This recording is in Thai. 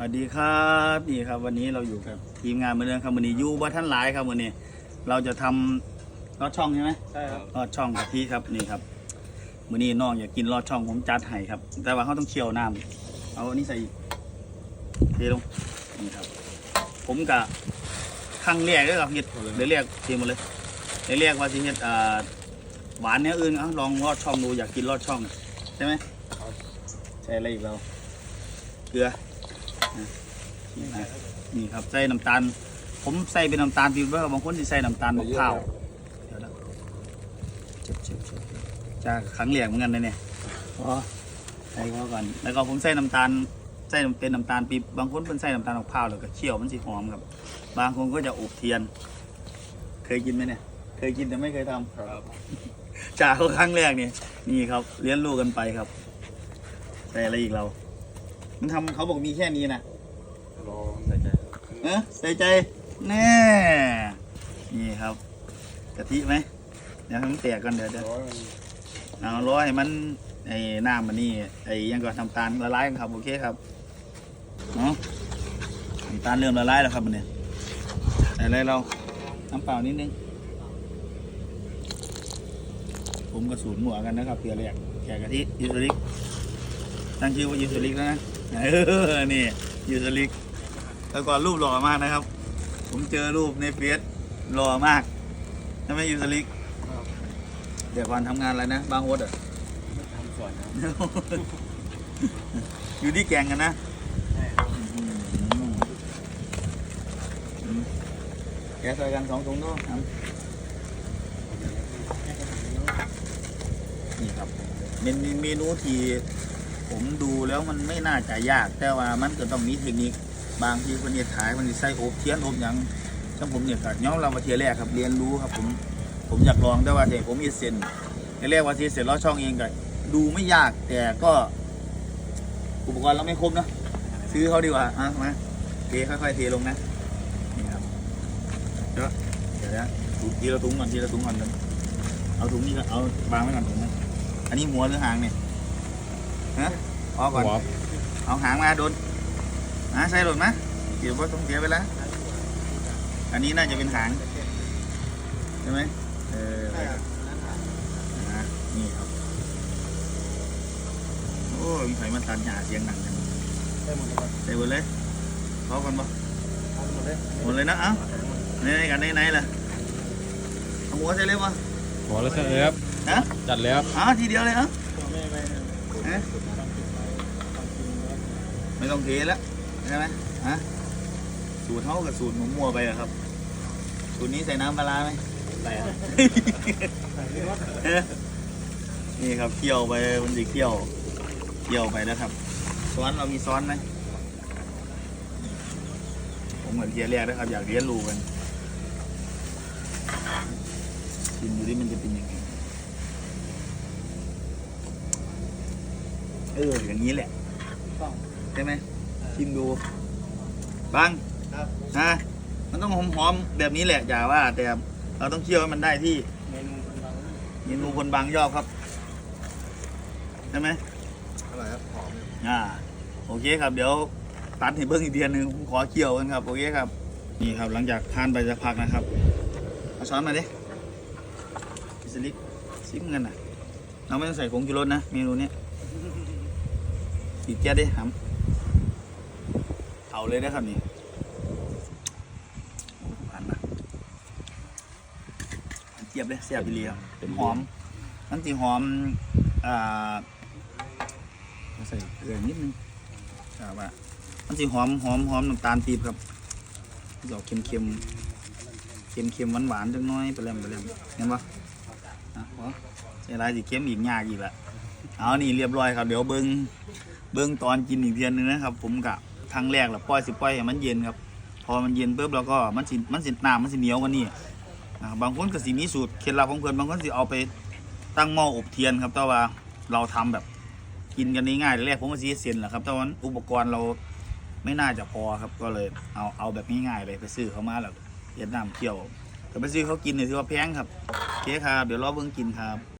สวัสดีครับนี่ครับวันนี้เราอยู่กับทีมงานเหมือนเดิมครับวันนี้อยูบ้านท่านหลายครับวันนี้ เราจะทำลอดช่องใช่ไหมใช่ครับลอดช่องกะทิครับนี่ครับวันนี้น้องอยากกินลอดช่องผมจัดให้ครับ แต่ว่าเขาต้องเคี่ยวน้ำเอาอันนี้ใส่อีกเทลงนี่ครับ ผมกะครั้งแรกเลยครับเฮ็ดเลยเรียกเทหมดเลยเลยเรียกว่าสิเฮ็ดอ่าหวานเนี้ยอื่นเอาลองลอดช่องดูอยากกินลอดช่องใช่ไหมใช่อะไรอีกเราเกลือ นี่นะนี่ครับใส่น้ำตาล ผมใส่เป็นน้ำตาลปี๊บว่าบางคนที่ใส่น้ำตาลมะพร้าวเดี๋ยวนะเจ็บเจ็บเจ็บจะครั้งเหลียงเหมือนกันเลยเนี่ยพอใส่เข้าก่อนแล้วก็ผมใส่น้ำตาลใส่เป็นน้ำตาลปี๊บบางคนเป็นใส่น้ำตาลมะพร้าวแล้วก็เคี่ยวมันสิหอมครับ บางคนก็จะอบเทียน เคยกินไหมเนี่ย เคยกินแต่ไม่เคยทำครับจากครั้งแรกนี่นี่ครับเลี้ยงลูกกันไปครับใส่อะไรอีกเรา มันทำเขาบอกมีแค่นี้นะรอใส่ใจเออใส่ใจแน่นี่ครับกะทิไหมเดี๋ยวให้มันแตกกันเดี๋ยวเดี๋ยวร้อยเอาร้อยให้มันไอ้น้ำมันนี่ไอ้ยังก่อนทำตาลละลายกันครับโอเคครับเนาะน้ำตาลเริ่มละลายแล้วครับมันเนี่ยใส่อะไรเราน้ำเปล่านิดนึงผมกับสูตรหมัวกันนะครับเพื่อแรกแกะกะทิยูสลิกตั้งชื่อว่ายูสลิกแล้วนะ เออ นี่ยูสลิกแต่ก่อนรูปหล่อมากนะครับ ผมเจอรูปในเฟซหล่อมากใช่ไหมยูสลิกเดี๋ยวก่อนทำงานอะไรนะบางวดอะทำสวนครับอยู่ที่แกงกันนะใช่ครับอืมอืมแกะใส่กันสองถุงด้วยครับนี่ครับเป็นเมนูที่ ผมดูแล้วมันไม่น่าจะยาก แต่ว่ามันก็ต้องมีเทคนิคบางทีคนเนี่ยขายมันสิใส่อบเทียนอบหยังช่างผมเนี่ยก็ย้อมเรามาเทียแรกครับเรียนรู้ครับผมผมอยากลองแต่ว่าแต่ผมมีเซนเรียกว่าทีเสร็จแล้วช่องเองก็ดูไม่ยากแต่ก็อุปกรณ์เราไม่ครบนะซื้อเขาดีกว่าอะมาเทค่อยๆเทลงนะนี่ครับเดี๋ยวเดี๋ยวนะทีละถุงก่อนทีละถุงก่อนเลยเอาถุงนี้ก่อนเอาวางไว้ก่อนถุงนะอันนี้หัวหรือหางเนี่ย ฮะพอก่อน หัวเอาหางมาโดนนะใส่โดนนะเดี๋ยวว่าต้องเสียไปแล้ว อันนี้น่าจะเป็นหาง ใช่ไหมเออนะนี่ครับ โอ้ยมีไผมันตันหยาเสียงหนังกันได้หมดเลยครับใส่หมดเลยพอกันปะทำหมดเลยหมดเลยนะเอ้าในในกันในไหนล่ะเอาหัวใส่เลยปะขอแล้วใช่ครับฮะจัดแล้วเอ้าทีเดียวเลยเอ้าไม่ไม่ ฮะไม่ต้องเทแล้วใช่ไหมฮะสูตรเท่ากับสูตรหมูมัวไปอะครับ สูตรนี้ใส่น้ำปลาร้าไหมใส่ใส่เลยว่าเอ๊ะนี่ครับเคี่ยวไปมันจะเคี่ยวเคี่ยวไปนะครับซ้อนเรามีซ้อนไหมผมเหมือนเทียเรียกนะครับ อยากเรียนรู้กันชิมดูดิมันจะเป็นยังไง เอออย่างนี้แหละต้องใช่ไหมชิมดูบังครับฮะมันต้องหอมๆแบบนี้แหละอย่าว่า แต่เราต้องเคี่ยวให้มันได้ที่เมนูคนบางเมนูคนบางยอบครับใช่ไหมอร่อยครับหอมอ่าโอเคครับเดี๋ยวตัดให้เบิ้งอีกเทียนหนึ่งผมขอเคี่ยวกันครับโอเคครับ นี่ครับหลังจากทานไปสักพักนะครับเอาช้อนมาดิพิซลิกซิมกันนะเราไม่ต้องใส่ผงชูรสนะเมนูเนี้ย สีเจี๊ยดิครับเอาเลยนะครับนี่ผ่านมาเจี๊ยบเลยเสียบไปเรียเป็นหอมมันสีหอมอ่าใส่เกลือนิดนึงครับว่ามันสิหอมหอมหอมน้ำตาลปี๊บครับดอกเค็มเค็มเค็มเค็มหวานหวานจังน้อยไปแล้วไปแล้วเห็นปะอะพอใส่ลายสิเค็มอีกยากอีกละเอานี่เรียบร้อยครับเดี๋ยวเบิ้ง เบิ้องตอนกินอีกเทียนนึงนะครับ ผมกะครั้งแรกละปล่อยสิปล่อยให้มันเย็นครับ พอมันเย็นปุ๊บแล้วก็มันสิมันสิน้ำมันสิเหนียวกว่านี้อ่บางคนก็สิมีสูตรเคล็ดลับของเพื่อนบางคนสิเอาไปตั้งหม้ออบเทียนครับแต่ว่าเราทำแบบกินกันง่ายๆแรกผมก็ซีเซียนแหละครับแต่ว่าอุปกรณ์เราไม่น่าจะพอครับก็เลยเอาเอาแบบง่ายๆเลยไปซื้อเขามาแล้วเวียดนามเที่ยวแต่ไปซื้อเขากินเนี่ยถือว่าแพงครับโอเคครับเดี๋ยวรอเบิ่งกินครับ